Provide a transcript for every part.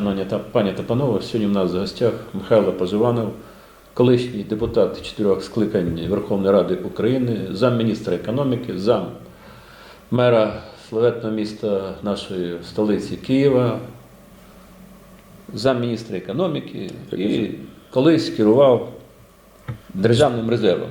шановні та пані та панове, сьогодні в нас в гостях Михайло Поживанов, колишній депутат чотирьох скликань Верховної Ради України, замміністра економіки, зам мера славетного міста нашої столиці Києва, замміністра економіки і колись керував державним резервом.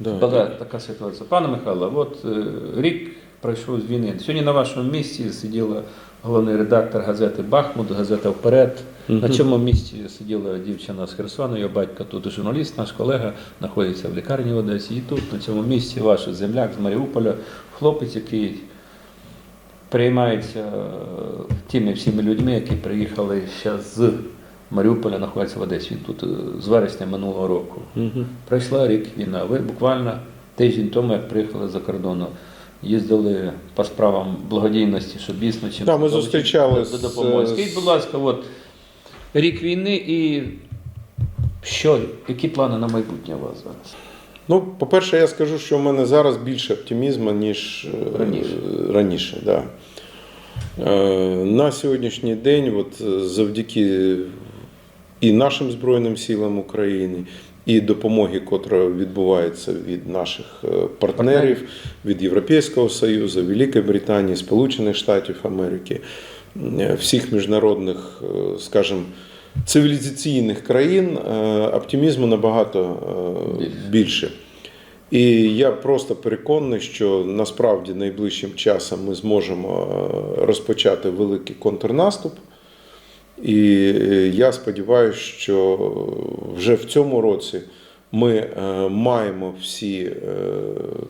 Да. Була така ситуація. Пане Михайло, от е, рік пройшов з війни. Сьогодні на вашому місці сиділа головний редактор газети Бахмут, газета Вперед. На цьому місці сиділа дівчина з Херсону, його батько тут журналіст, наш колега, знаходиться в лікарні в Одесі. І тут, на цьому місці, ваш земляк з Маріуполя, хлопець, який приймається е, тими всіми людьми, які приїхали ще з Маріуполя, знаходиться в Одесі. Він тут е, з вересня минулого року. Мгм. Пройшла рік війна. Ви буквально тиждень тому, як приїхали за кордону, їздили по справам благодійності, щоб дійсно чим Да, ми долучити зустрічались до допомоги. Скажіть, будь ласка, от рік війни і що, які плани на майбутнє у вас зараз? Ну, по-перше, я скажу, що в мене зараз більше оптимізму, ніж е, Раніше. раніше да. Е, На сьогоднішній день, от завдяки і нашим Збройним силам України, і допомоги, котра відбувається від наших е, партнерів, від Європейського Союзу, Великої Британії, Сполучених Штатів Америки, е, всіх міжнародних, е, скажімо, цивілізаційних країн, оптимізму набагато більше. І я просто переконаний, що насправді найближчим часом ми зможемо розпочати великий контрнаступ. І е, я сподіваюся, що вже в цьому році ми е, маємо всі е,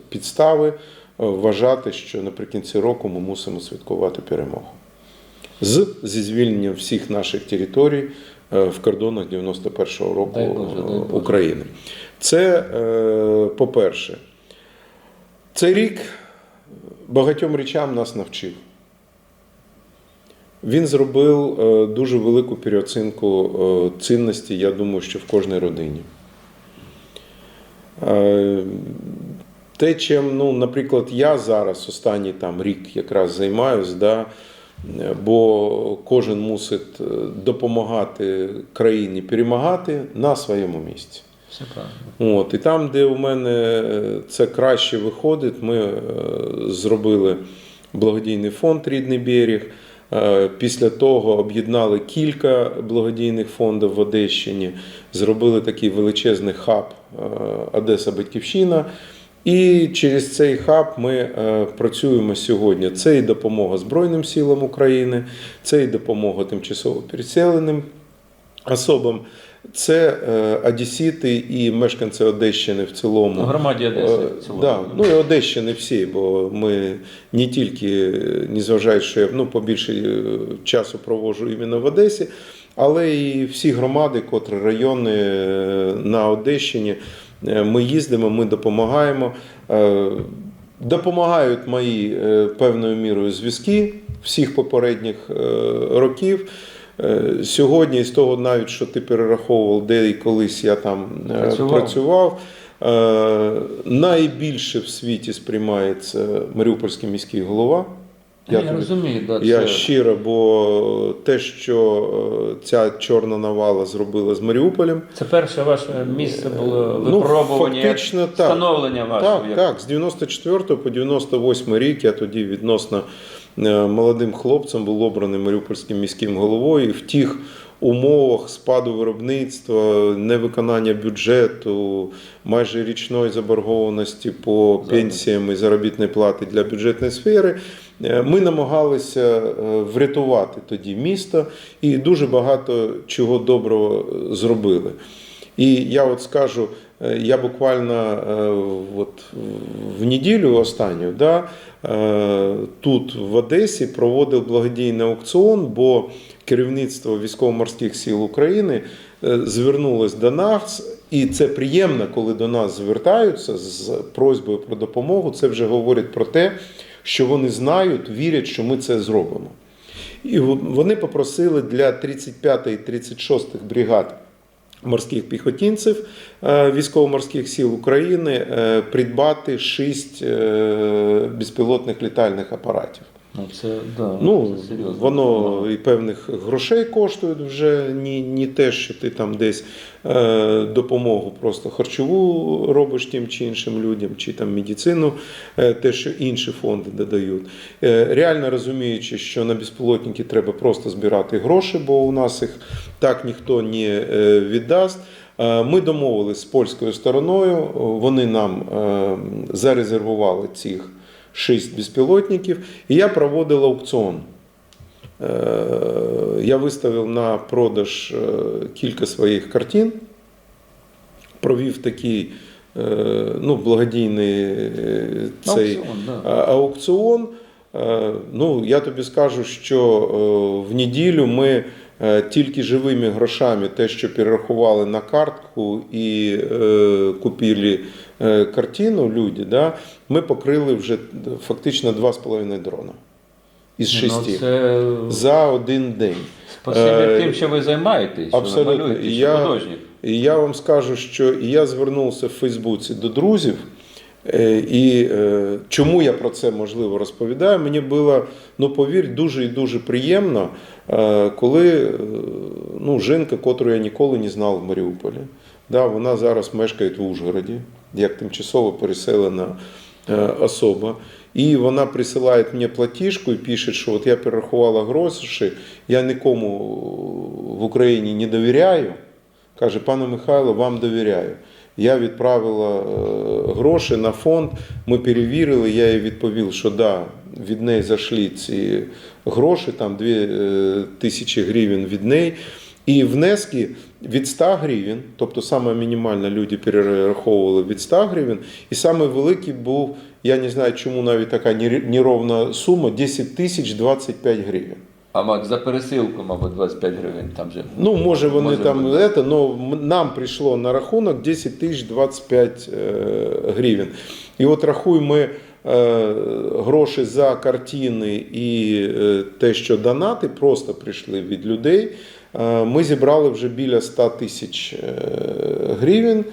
підстави вважати, що наприкінці року ми мусимо святкувати перемогу. З зі звільненням всіх наших територій в кордонах 91-го року Дай Боже, дай Боже. України. Це, по-перше, цей рік багатьом речам нас навчив. Він зробив е, дуже велику переоцінку е, цінності, я думаю, що в кожній родині. Е, Те, чим, ну, наприклад, я зараз останній там рік якраз займаюсь, да, бо кожен мусить допомагати країні перемагати на своєму місці. Все правильно. От, і там, де у мене це краще виходить, ми зробили благодійний фонд Рідний берег. Е, Після того об'єднали кілька благодійних фондів в Одещині, зробили такий величезний хаб е, Одеса Батьківщина. І через цей хаб ми е, працюємо сьогодні. Це і допомога Збройним силам України, це і допомога тимчасово переселеним особам. Це е, одесіти і мешканці Одещини в цілому. Громаді Одеси Е, в цілому. Да, ну і Одещини всі, бо ми не тільки, незважаючи, що я ну, побільше е, часу проводжу іменно в Одесі, але і всі громади, котрі райони на Одещині, ми їздимо, ми допомагаємо. Допомагають мої певною мірою зв'язки всіх попередніх років. Е, Сьогодні, з того навіть, що ти перераховував, де і колись я там е, Працював. працював, е, найбільше в світі сприймається Маріупольський міський голова. Я, тобі- розумію, да, я це- щиро, бо те, що е, ця чорна навала зробила з Маріуполем, Це перше ваше місце було Ну, випробування, фактично, так. встановлення вашого. Так, як- так, з 94 по 98 рік я тоді відносно е, молодим хлопцем був обраний Маріупольським міським головою. І в тих умовах спаду виробництва, невиконання бюджету, майже річної заборгованості по пенсіям і заробітної плати для бюджетної сфери. Е, Ми намагалися е, врятувати тоді місто і дуже багато чого доброго е, зробили. І я от скажу, я буквально от в неділю останню да, тут в Одесі проводив благодійний аукціон, бо керівництво військово-морських сил України звернулось до нас, і це приємно, коли до нас звертаються з просьбою про допомогу. Це вже говорить про те, що вони знають, вірять, що ми це зробимо. І вони попросили для 35 і 36 бригад морських піхотинців е, військово-морських сіл України е, придбати шість е, безпілотних літальних апаратів. Ну, це, да, Ну, це серйозно. воно і певних грошей коштує вже не, не те, що ти там десь е, допомогу просто харчову робиш тим чи іншим людям, чи там медицину, е, те, що інші фонди додають. Е, реально розуміючи, що на безпілотники треба просто збирати гроші, бо у нас їх так ніхто не е, віддасть. Е, Ми домовились з польською стороною, вони нам е, зарезервували цих шість безпілотників, і я проводив аукціон. Е, Я виставив на продаж е, кілька своїх картин, провів такий е, ну, благодійний цей Аукціон, да. аукціон. Ну, я тобі скажу, що в неділю ми тільки живими грошами, те, що перерахували на картку і е, купили е, картину люди, да, ми покрили вже фактично 2,5 дрона із Ну, шести це за один день. спасибі Е, тим, що ви займаєтесь, що ви малюєте, що я- художник. І я вам скажу, що я звернувся в Фейсбуці до друзів. Е, І е, чому я про це можливо розповідаю? Мені було, ну повір, дуже і дуже приємно, е, коли ну, жінка, котру я ніколи не знав в Маріуполі, да, вона зараз мешкає в Ужгороді, як тимчасово переселена особа. І вона присилає мені платіжку і пише, що от я перерахувала гроші, я нікому в Україні не довіряю. Каже, пане Михайло, вам довіряю. Я відправила е, гроші на фонд. Ми перевірили. Я їй відповів, що да, від неї зайшли ці гроші, там 2 е, тисячі гривень від неї. І внески від 100 гривень, тобто саме мінімальна люди перераховували від 100 гривень, і саме був, я не знаю, чому навіть така нер- неровна сума, 10 тисяч 25 гривень. А мабуть, за пересилку, мабуть, 25 гривень там же. Ну, може, вони Може там бути. это, м- нам прийшло на рахунок 10 тисяч 25 е, гривень. І от рахуй ми е, гроші за картини і е, те, що донати просто прийшли від людей. Ми зібрали вже біля 100 тисяч гривень.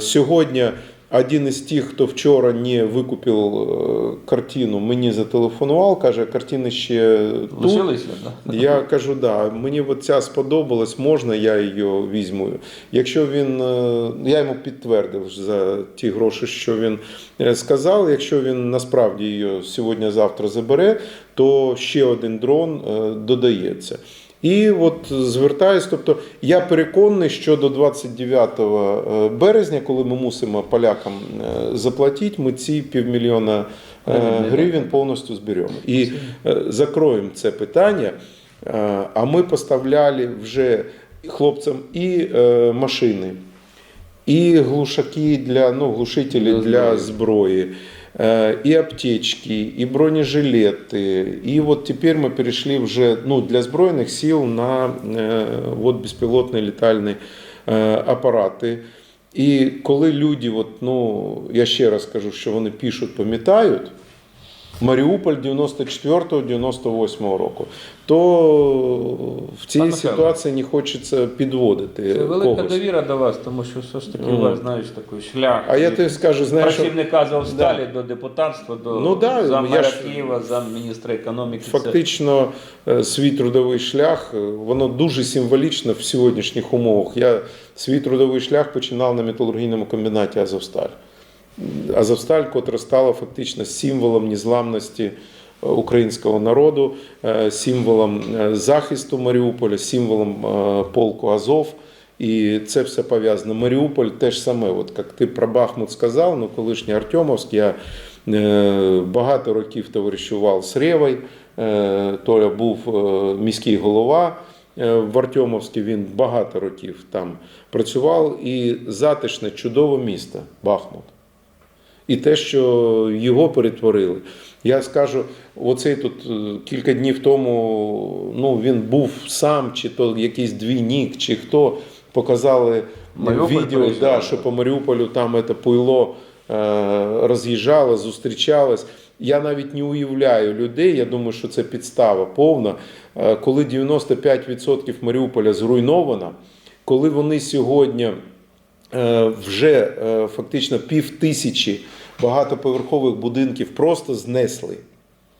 Сьогодні один із тих, хто вчора не викупив е, картину, мені зателефонував, каже, картини ще тут. Лишилися, да? Я кажу, да, мені от ця сподобалась, можна я її візьму. Якщо він, е, я йому підтвердив за ті гроші, що він е, сказав. Якщо він насправді її сьогодні-завтра забере, то ще один дрон е, додається. І от звертаюсь, тобто я переконаний, що до 29 е, березня, коли ми мусимо полякам е, заплатити, ми ці півмільйона е, Гривень, повністю зберемо. І закроємо це питання. А ми поставляли вже хлопцям і машини, і глушаки для ну, глушителі Для для зброї. Е, і аптечки, і бронежилети. І от тепер ми перешли уже ну, для Збройних сил на вот, беспилотные летальные е, апарати. І коли люди, от, ну, я ще раз кажу, що вони пишуть, пам'ятають, Маріуполь 94-98 року, то в цій Пане ситуації не хочеться підводити Це велика когось. довіра до вас, тому що все ж таки у Мгм. вас, знаєш, такий шлях. А я тобі скажу, знаєш, що працівника Азовсталі до депутатства, до Ну да, заммера я ж- Києва, замміністра економіки. Фактично, е, свій трудовий шлях, е, воно дуже символічно в сьогоднішніх умовах. Я свій трудовий шлях починав на металургійному комбінаті Азовсталь. Азовсталь, котра стала фактично символом незламності е, українського народу, е, символом е, захисту Маріуполя, символом полку Азов. І це все пов'язано. Маріуполь теж саме, от як ти про Бахмут сказав, ну колишній Артемовськ, я багато років товаришував з Ревою. Е, Толя був міський голова в Артемовській, він багато років там працював. І затишне, чудове місто Бахмут. І те, що його перетворили. Я скажу, оцей тут е, кілька днів тому ну, він був сам, чи то якийсь двійник, чи хто показали Маріуполь відео, да, що по Маріуполю там це пуйло е, роз'їжджало, зустрічалось. Я навіть не уявляю людей. Я думаю, що це підстава повна. е, Коли 95% Маріуполя зруйновано, коли вони сьогодні вже фактично пів тисячі багатоповерхових будинків просто знесли.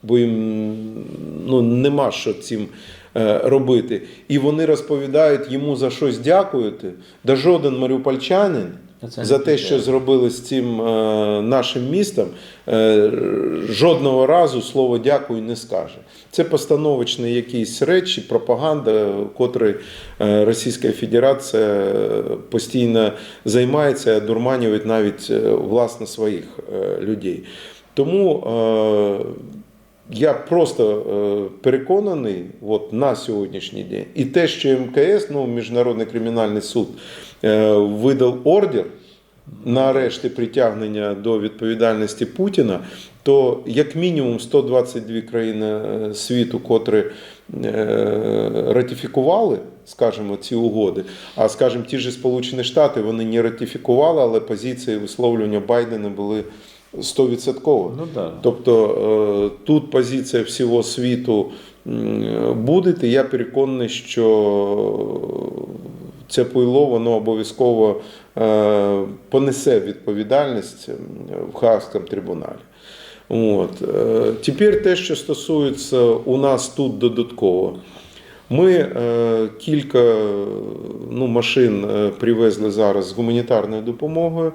бо їм ну, нема що цим е, робити. І вони розповідають йому за щось дякувати. Да жоден маріупольчанин за те, що зробили з цим е, нашим містом, е, жодного разу слово дякую не скаже. Це постановочні якісь речі, пропаганда, котрою е, Російська Федерація постійно займається, дурманює навіть е, власне своїх е, людей. Тому я просто е, переконаний от, на сьогоднішній день. І те, що МКС, ну, Міжнародний кримінальний суд, е, видав ордер на арешт і притягнення до відповідальності Путіна, то як мінімум 122 країни е, світу, котрі ратифікували, скажімо, ці угоди. А скажімо, ті ж Сполучені Штати вони не ратифікували, але позиції висловлювання Байдена були 100%. Ну да. Тобто е, тут позиція всього світу буде, і я переконаний, що це пойло воно обов'язково е, понесе відповідальність в Хаагському трибуналі. От. е, Тепер те, що стосується у нас тут додатково. Ми е, кілька ну, машин привезли зараз з гуманітарною допомогою.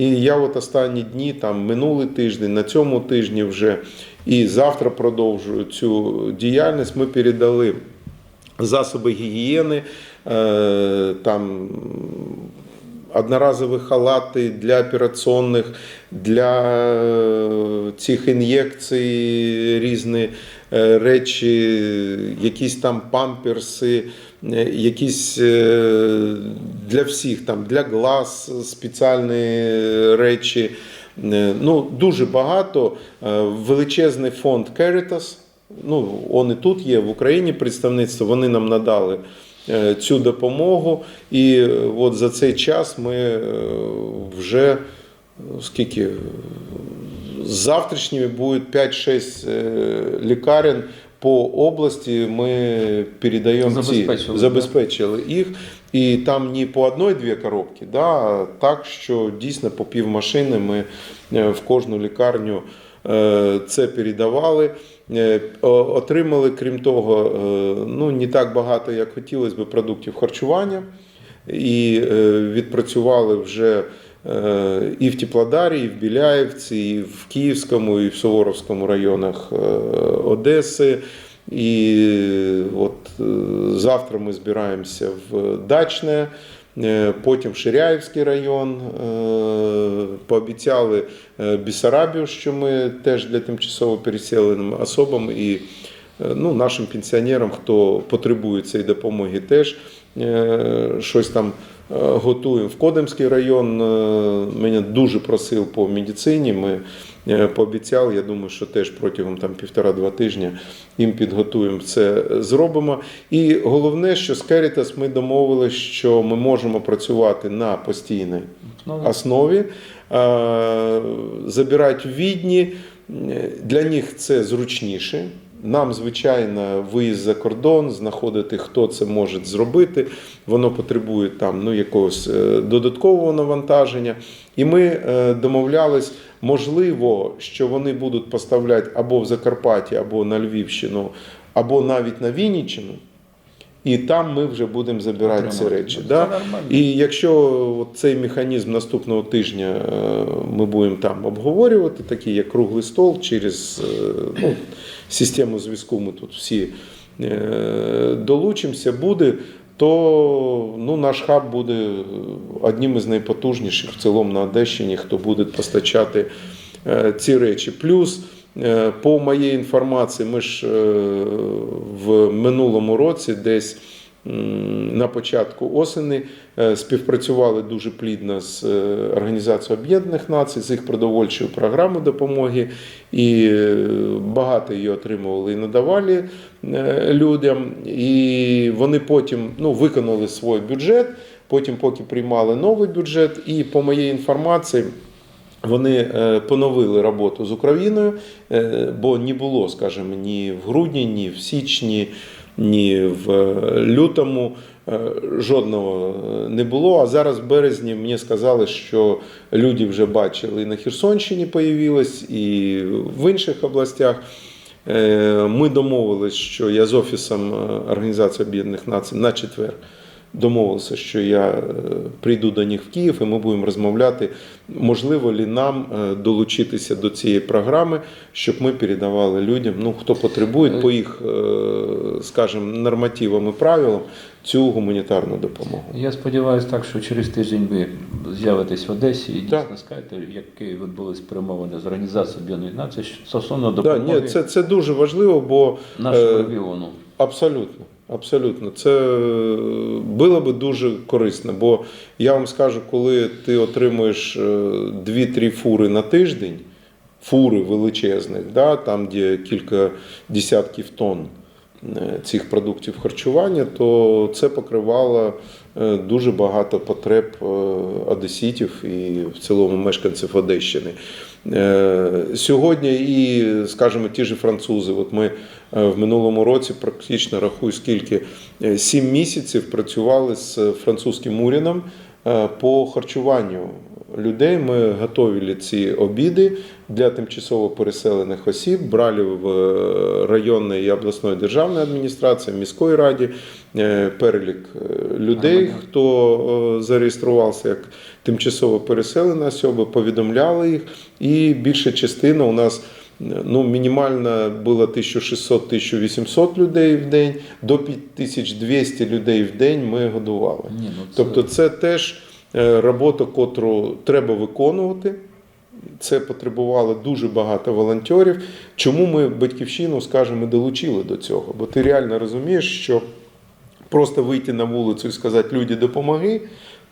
І я от останні дні, там минулий тиждень, на цьому тижні вже і завтра продовжую цю діяльність. Ми передали засоби гігієни, е, там одноразові халати для операційних, для е, цих ін'єкцій різні е, речі, якісь там памперси, якісь е, для всіх, там, для глаз спеціальні речі. Е, Ну, дуже багато. Е, Величезний фонд Caritas. Ну, вони тут є в Україні представництво. Вони нам надали е, цю допомогу. І е, от за цей час ми е, вже е, скільки е, з завтрашніми буде 5-6 е, лікарень по області. Ми передаємо ці, Забезпечили, забезпечили їх. І там не по одної-дві коробки, да, так, що дійсно по пів машини ми е, в кожну лікарню е, це передавали. Е, Отримали, крім того, ну не так багато, як хотілося б, продуктів харчування. І відпрацювали вже і в Теплодарі, і в Біляєвці, і в Київському, і в Суворовському районах е, Одеси. І от е, завтра ми збираємося в Дачне, е, потім Ширяївський район. Е, Пообіцяли е, Бісарабію, що ми теж для тимчасово переселеним особам і е, ну, нашим пенсіонерам, хто потребує цієї допомоги, теж е, щось там е, готуємо. В Кодемський район е, мене дуже просив по медицині. Ми е, пообіцяли, я думаю, що теж протягом там півтора-два тижня їм підготуємо це зробимо. І головне, що з Caritas ми домовилися, що ми можемо працювати на постійній основі, е, забирають в відні. Для них це зручніше. Нам, звичайно, виїзд за кордон, знаходити, хто це може зробити. Воно потребує там ну, якогось е, додаткового навантаження. І ми е, домовлялись, можливо, що вони будуть поставляти або в Закарпатті, або на Львівщину, або навіть на Вінниччину. І там ми вже будемо забирати ці речі. Да? І якщо цей механізм наступного тижня е, ми будемо там обговорювати, такий як круглий стол через е, ну, систему зв'язку, ми тут всі е, долучимося, буде, то ну, наш хаб буде одним із найпотужніших в цілому на Одещині, хто буде постачати ці речі. Плюс По моїй інформації, ми ж е, в минулому році, десь на початку осені, е, співпрацювали дуже плідно з е, Організацією Об'єднаних Націй, з їх продовольчою програмою допомоги, і е, багато її отримували і надавали е, людям. І вони потім ну, виконали свій бюджет, потім, поки приймали новий бюджет, і по моїй інформації. Вони е, поновили роботу з Україною, е, бо не було, скажімо, ні в грудні, ні в січні, ні в е, лютому жодного не було. А зараз в березні мені сказали, що люди вже бачили і на Херсонщині появилось, і в інших областях. Ми домовились, що я з Офісом Організації Об'єднаних Націй на четвер домовився, що я е, прийду до них в Київ і ми будемо розмовляти, можливо ли нам е, долучитися до цієї програми, щоб ми передавали людям, ну хто потребує по їх, е, скажімо, нормативам і правилам цю гуманітарну допомогу. Я сподіваюся так, що через тиждень ви з'явитесь в Одесі і дійсно скажете, які відбулись перемовини з Організацією Об'єднаних Націй стосовно Да, допомоги ні, це, це дуже важливо, бо нашому регіону. Абсолютно, абсолютно. Це е, було би дуже корисно, бо я вам скажу, коли ти отримуєш е, 2-3 фури на тиждень, фури величезних, да, там, де кілька десятків тонн е, цих продуктів харчування, то це покривало е, дуже багато потреб е, одеситів і в цілому мешканців Одещини. Е, Сьогодні і, скажімо, ті ж французи, от ми е, в минулому році практично рахую, скільки е, сім місяців працювали з французьким урядом е, по харчуванню людей. Ми готовили ці обіди для тимчасово переселених осіб, брали в е, районної і обласної державної адміністрації, міської раді е, перелік е, людей, хто зареєструвався як тимчасово переселені особи, повідомляли їх, і більша частина у нас. Ну, мінімально було 1600-1800 людей в день, до 5200 людей в день ми годували. Ні, ну, це... Тобто це теж робота, котру треба виконувати. Це потребувало дуже багато волонтерів. Чому ми батьківщину, скажімо, долучили до цього? Бо ти реально розумієш, що просто вийти на вулицю і сказати люди допомоги,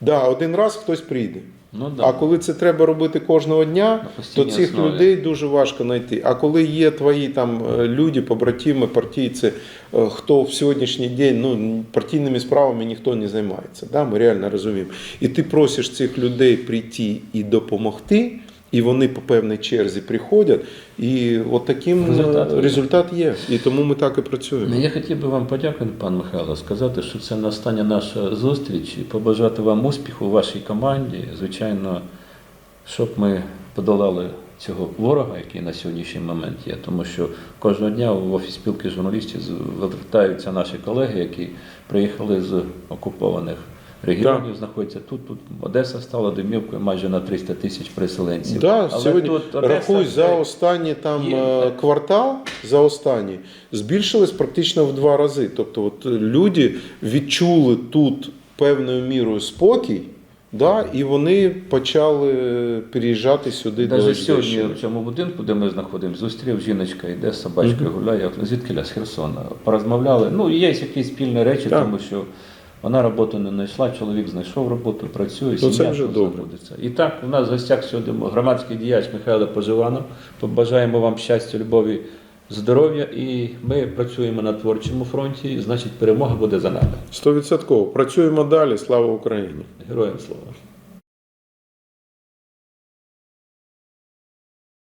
да, один раз хтось прийде. ну, да. А коли це треба робити кожного дня, то цих основі. людей дуже важко знайти. А коли є твої там е, люди, побратими, партійці, е, хто в сьогоднішній день ну, партійними справами ніхто не займається, да? ми реально розуміємо. І ти просиш цих людей прийти і допомогти. І вони по певній черзі приходять, і от таким Результат результат, є. І тому ми так і працюємо. Ну, Я хотів би вам подякувати, пан Михайло, сказати, що це не остання наша зустріч і побажати вам успіху у вашій команді. Звичайно, щоб ми подолали цього ворога, який на сьогоднішній момент є. Тому що кожного дня в офіс спілки журналістів звертаються наші колеги, які приїхали з окупованих регіонів, знаходяться тут. Тут Одеса стала домівкою майже на 300 тисяч переселенців. Да, Але сьогодні тут Одеса рахуй за останній там є, е, квартал, за останній збільшилось практично в два рази. Тобто, от люди відчули тут певною мірою спокій, да, і вони почали переїжджати сюди до сьогодні в цьому будинку, де ми знаходимося, зустрів жіночка, йде з собачкою гуляє. Я кажу, Звідки з Херсона? Порозмовляли. Ну, є якісь спільні речі, Так. тому що вона роботу не знайшла, чоловік знайшов роботу, працює, сім'я це вже добре. знаходиться. І так, у нас в гостях сьогодні громадський діяч Михайло Поживанов. Побажаємо вам щастя, любові, здоров'я. І ми працюємо на творчому фронті, і, значить, перемога буде за нами. Стовідсотково. Працюємо далі. Слава Україні! Героям слава!